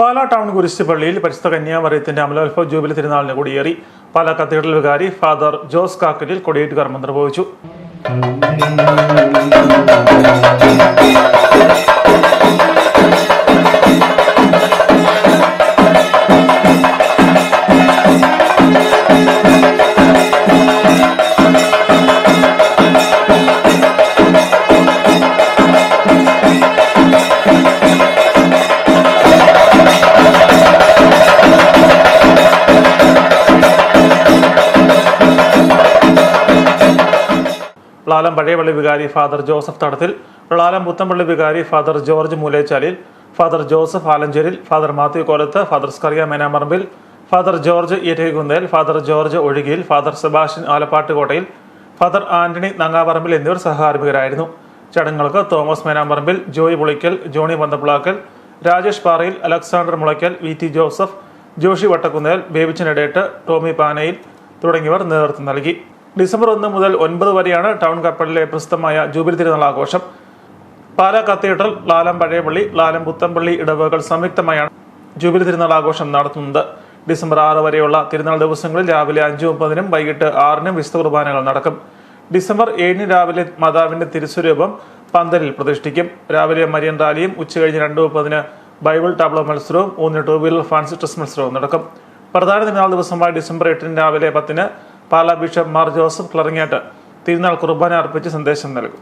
Pala town കുരിശുപള്ളിയിൽ പരിശുദ്ധ കന്യാമറിയത്തിന്റെ അമലോത്ഭവ jubilee തിരുനാളിന് കൊടിയേറി. പാലാ കത്തീഡ്രൽ വികാരി ഫാദർ ജോസ് കാക്കലിൽ കൊടിയേറ്റ് കർമ്മം നിർവഹിച്ചു. പ്ലാലം പഴയപള്ളി വികാരി ഫാദർ ജോസഫ് തടത്തിൽ പ്ലാലം പുത്തമ്പള്ളി വികാരി father George Moolechalil father Joseph Alancheril father Mathew Kolath father Skaria Menamarambil father George Irakunnel father George Ozhukayil father Sebastian Alappattukottayil father Antony Nangaparambil എന്നിവർ സഹകാർമികരായിരുന്നു ചടങ്ങുകൾക്ക് തോമസ് മേനാമ്പറമ്പിൽ ജോയി പുളിക്കൽ ജോണി പന്തപ്ലാക്കൽ രാജേഷ് പാറയിൽ അലക്സാണ്ടർ മുളയ്ക്കൽ വി ടി ജോസഫ് ജോഷി വട്ടക്കുന്നേൽ ബേബിച്ചൻ എടേട്ട് ടോമി പാനയിൽ തുടങ്ങിയവർ നേതൃത്വം നൽകി. ഡിസംബർ ഒന്ന് മുതൽ ഒൻപത് വരെയാണ് ടൗൺ കപ്പലിലെ പ്രസിദ്ധമായ ജൂബിലി തിരുനാൾ ആഘോഷം. പാലാ കത്തീഡ്രൽ ലാലം പഴയപള്ളി ലാലം പുത്തമ്പള്ളി ഇടവകൾ സംയുക്തമായാണ് ജൂബിലി തിരുനാൾ ആഘോഷം നടത്തുന്നത്. ഡിസംബർ ആറ് വരെയുള്ള തിരുനാൾ ദിവസങ്ങളിൽ രാവിലെ അഞ്ചു മുപ്പതിനും വൈകിട്ട് ആറിനും വിശുദ്ധ കുർബാനകൾ നടക്കും. ഡിസംബർ ഏഴിന് രാവിലെ മാതാവിന്റെ തിരുസ്വരൂപം പന്തലിൽ പ്രതിഷ്ഠിക്കും. രാവിലെ മരിയൻ റാലിയും ഉച്ചകഴിഞ്ഞ് രണ്ട് മുപ്പതിന് ബൈബിൾ ടാബ്ലോ മത്സരവും മൂന്നിന് ടൂ വീലർ ഫാൻസി ഡ്രസ് മത്സരവും നടക്കും. പ്രധാന തിരുനാൾ ദിവസമായ ഡിസംബർ എട്ടിന് രാവിലെ പത്തിന് പാലാ ബിഷപ്പ് മാർ ജോസഫ് ക്ലറിങ്ങാട്ട് തിരുനാൾ കുർബാന അർപ്പിച്ച് സന്ദേശം നൽകും.